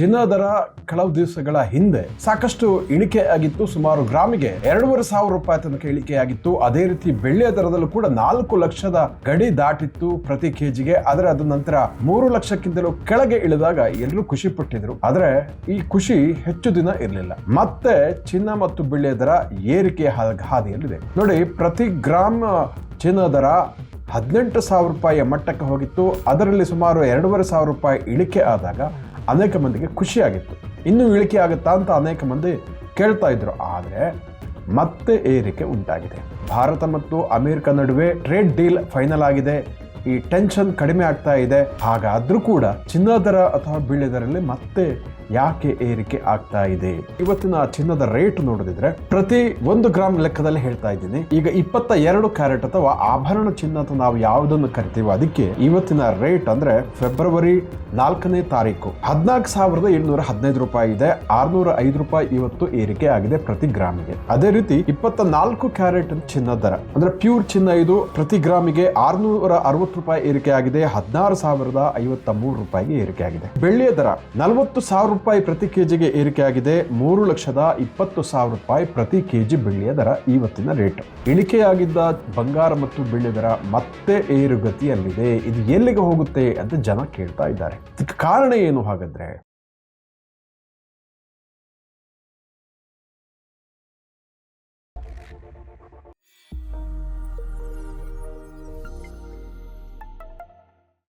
ಚಿನ್ನ ದರ ಕೆಲವು ದಿವಸಗಳ ಹಿಂದೆ ಸಾಕಷ್ಟು ಇಳಿಕೆ ಆಗಿತ್ತು. ಸುಮಾರು ಗ್ರಾಮಿಗೆ ಎರಡೂವರೆ ಸಾವಿರ ರೂಪಾಯಿ ತನಕ ಇಳಿಕೆ ಆಗಿತ್ತು. ಅದೇ ರೀತಿ ಬೆಳ್ಳಿಯ ದರದಲ್ಲೂ ಕೂಡ ನಾಲ್ಕು ಲಕ್ಷದ ಗಡಿ ದಾಟಿತ್ತು ಪ್ರತಿ ಕೆಜಿಗೆ. ಆದರೆ ಅದ ನಂತರ ಮೂರು ಲಕ್ಷಕ್ಕಿಂತಲೂ ಕೆಳಗೆ ಇಳಿದಾಗ ಎಲ್ಲರೂ ಖುಷಿ ಪಟ್ಟಿದ್ರು. ಆದ್ರೆ ಈ ಖುಷಿ ಹೆಚ್ಚು ದಿನ ಇರಲಿಲ್ಲ. ಮತ್ತೆ ಚಿನ್ನ ಮತ್ತು ಬೆಳ್ಳಿಯ ದರ ಏರಿಕೆ ಹಾದಿಯಲ್ಲಿದೆ. ನೋಡಿ, ಪ್ರತಿ ಗ್ರಾಮ ಚಿನ್ನ ದರ ಹದಿನೆಂಟು ಸಾವಿರ ರೂಪಾಯಿಯ ಮಟ್ಟಕ್ಕೆ ಹೋಗಿತ್ತು. ಅದರಲ್ಲಿ ಸುಮಾರು ಎರಡೂವರೆ ಸಾವಿರ ರೂಪಾಯಿ ಇಳಿಕೆ ಆದಾಗ ಅನೇಕ ಮಂದಿಗೆ ಖುಷಿಯಾಗಿತ್ತು. ಇನ್ನೂ ಇಳಿಕೆ ಆಗುತ್ತಾ ಅಂತ ಅನೇಕ ಮಂದಿ ಕೇಳ್ತಾ ಇದ್ರು. ಆದರೆ ಮತ್ತೆ ಏರಿಕೆ ಉಂಟಾಗಿದೆ. ಭಾರತ ಮತ್ತು ಅಮೆರಿಕ ನಡುವೆ ಟ್ರೇಡ್ ಡೀಲ್ ಫೈನಲ್ ಆಗಿದೆ. ಈ ಟೆನ್ಷನ್ ಕಡಿಮೆ ಆಗ್ತಾ ಇದೆ. ಹಾಗಾದ್ರೂ ಕೂಡ ಚಿನ್ನದರ ದರ ಅಥವಾ ಬೆಳ್ಳಿ ದರಲ್ಲಿ ಮತ್ತೆ ಯಾಕೆ ಏರಿಕೆ ಆಗ್ತಾ ಇದೆ? ಇವತ್ತಿನ ಚಿನ್ನದ ರೇಟ್ ನೋಡಿದ್ರೆ ಪ್ರತಿ ಒಂದು ಗ್ರಾಮ್ ಲೆಕ್ಕದಲ್ಲಿ ಹೇಳ್ತಾ ಇದ್ದೀನಿ. ಈಗ ಇಪ್ಪತ್ತ ಎರಡು ಕ್ಯಾರೆಟ್ ಅಥವಾ ಆಭರಣ ಚಿನ್ನ ಅಂತ ನಾವು ಯಾವುದನ್ನು ಕರಿತೀವೋ ಅದಕ್ಕೆ ಇವತ್ತಿನ ರೇಟ್ ಅಂದ್ರೆ ಫೆಬ್ರವರಿ ನಾಲ್ಕನೇ ತಾರೀಕು. ಹದಿನಾಲ್ಕು ಸಾವಿರದ ಏಳ್ನೂರ ಹದಿನೈದು ರೂಪಾಯಿ ಇದೆ. ಆರ್ನೂರ ಐದು ರೂಪಾಯಿ ಇವತ್ತು ಏರಿಕೆ ಆಗಿದೆ ಪ್ರತಿ ಗ್ರಾಮಿಗೆ. ಅದೇ ರೀತಿ ಇಪ್ಪತ್ತ ನಾಲ್ಕು ಕ್ಯಾರೆಟ್ ಚಿನ್ನ ದರ ಅಂದ್ರೆ ಪ್ಯೂರ್ ಚಿನ್ನ ಇದು ಪ್ರತಿ ಗ್ರಾಮಿಗೆ ಆರ್ನೂರ ಅರವತ್ತು ರೂಪಾಯಿ ಏರಿಕೆ ಆಗಿದೆ ಹದಿನಾರು ಸಾವಿರದ ಐವತ್ತ ಮೂರು ರೂಪಾಯಿಗೆ ಏರಿಕೆ ಆಗಿದೆ ಬೆಳ್ಳಿಯ ದರ ನಲವತ್ತು ಸಾವಿರ ರೂಪಾಯಿ ಪ್ರತಿ ಕೆಜಿಗೆ ಏರಿಕೆ ಆಗಿದೆ ಮೂರು ಲಕ್ಷದ ಇಪ್ಪತ್ತು ಸಾವಿರ ರೂಪಾಯಿ ಪ್ರತಿ ಕೆಜಿ ಬೆಳ್ಳಿಯ ದರ ಇವತ್ತಿನ ರೇಟ್. ಇಳಿಕೆಯಾಗಿದ್ದ ಬಂಗಾರ ಮತ್ತು ಬೆಳ್ಳಿಯ ದರ ಮತ್ತೆ ಏರುಗತಿಯಲ್ಲಿದೆ. ಇದು ಎಲ್ಲಿಗೆ ಹೋಗುತ್ತೆ ಅಂತ ಜನ ಕೇಳ್ತಾ ಇದ್ದಾರೆ. ಕಾರಣ ಏನು ಹಾಗಾದ್ರೆ?